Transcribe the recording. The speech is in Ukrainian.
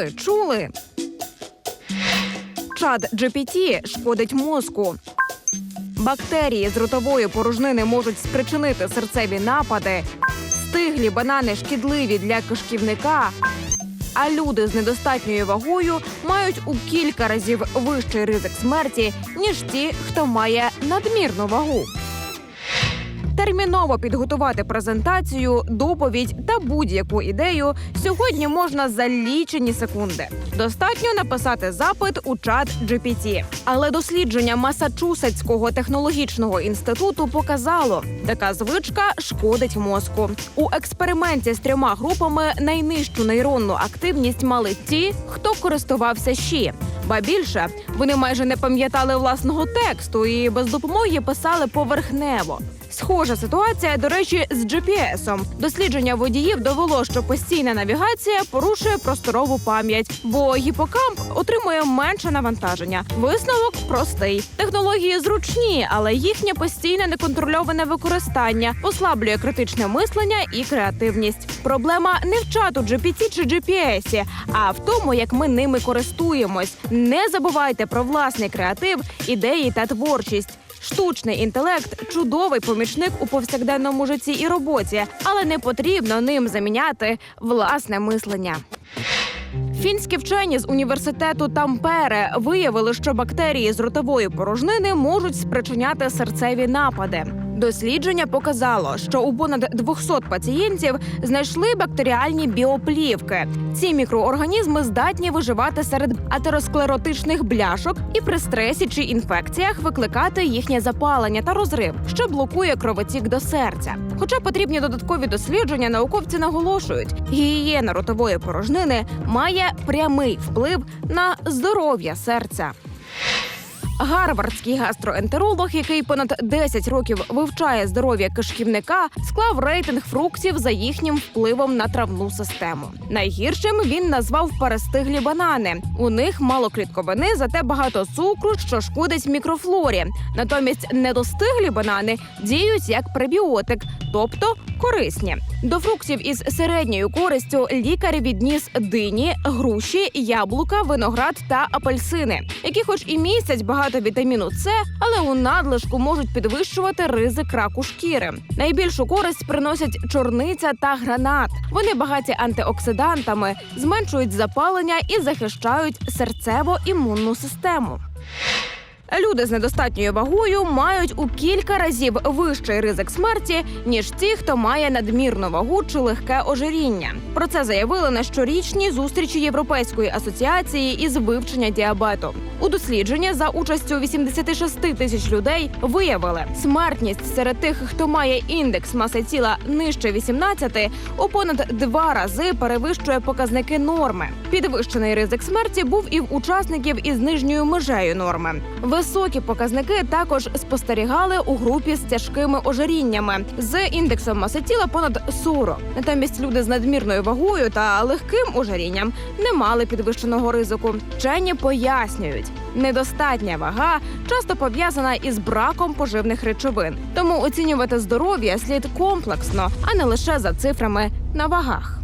Ви чули? Чад GPT шкодить мозку. Бактерії з ротової порожнини можуть спричинити серцеві напади. Стиглі банани шкідливі для кишківника. А люди з недостатньою вагою мають у кілька разів вищий ризик смерті, ніж ті, хто має надмірну вагу. Терміново підготувати презентацію, доповідь та будь-яку ідею сьогодні можна за лічені секунди. Достатньо написати запит у чат GPT. Але дослідження Масачусетського технологічного інституту показало, така звичка шкодить мозку. У експерименті з трьома групами найнижчу нейронну активність мали ті, хто користувався щі. Ба більше вони майже не пам'ятали власного тексту і без допомоги писали поверхнево. Схожа ситуація, до речі, з GPS-ом. Дослідження водіїв довело, що постійна навігація порушує просторову пам'ять, бо гіпокамп отримує менше навантаження. Висновок простий. Технології зручні, але їхнє постійне неконтрольоване використання послаблює критичне мислення і креативність. Проблема не в чату GPT чи GPS, а в тому, як ми ними користуємось. Не забувайте про власний креатив, ідеї та творчість. Штучний інтелект чудовий помічник у повсякденному житті і роботі, але не потрібно ним заміняти власне мислення. Фінські вчені з університету Тампере виявили, що бактерії з ротової порожнини можуть спричиняти серцеві напади. Дослідження показало, що у понад 200 пацієнтів знайшли бактеріальні біоплівки. Ці мікроорганізми здатні виживати серед атеросклеротичних бляшок і при стресі чи інфекціях викликати їхнє запалення та розрив, що блокує кровотік до серця. Хоча потрібні додаткові дослідження, науковці наголошують, гігієна ротової порожнини має прямий вплив на здоров'я серця. Гарвардський гастроентеролог, який понад 10 років вивчає здоров'я кишківника, склав рейтинг фруктів за їхнім впливом на травну систему. Найгіршим він назвав перестиглі банани. У них мало клітковини, зате багато цукру, що шкодить мікрофлорі. Натомість недостиглі банани діють як пребіотик, тобто корисні. До фруктів із середньою користю лікар відніс дині, груші, яблука, виноград та апельсини, які, хоч і містять багато вітаміну С, але у надлишку можуть підвищувати ризик раку шкіри. Найбільшу користь приносять чорниця та гранат. Вони багаті антиоксидантами, зменшують запалення і захищають серцево-імунну систему. Люди з недостатньою вагою мають у кілька разів вищий ризик смерті ніж ті, хто має надмірну вагу чи легке ожиріння. Про це заявили на щорічній зустрічі Європейської асоціації із вивчення діабету. У дослідженні за участю 86 тисяч людей виявили смертність серед тих, хто має індекс маси тіла нижче 18, у понад два рази перевищує показники норми. Підвищений ризик смерті був і в учасників із нижньою межею норми. Високі показники також спостерігали у групі з тяжкими ожиріннями з індексом маси тіла понад 40. Натомість люди з надмірною вагою та легким ожирінням не мали підвищеного ризику. Вчені пояснюють, недостатня вага часто пов'язана із браком поживних речовин. Тому оцінювати здоров'я слід комплексно, а не лише за цифрами на вагах.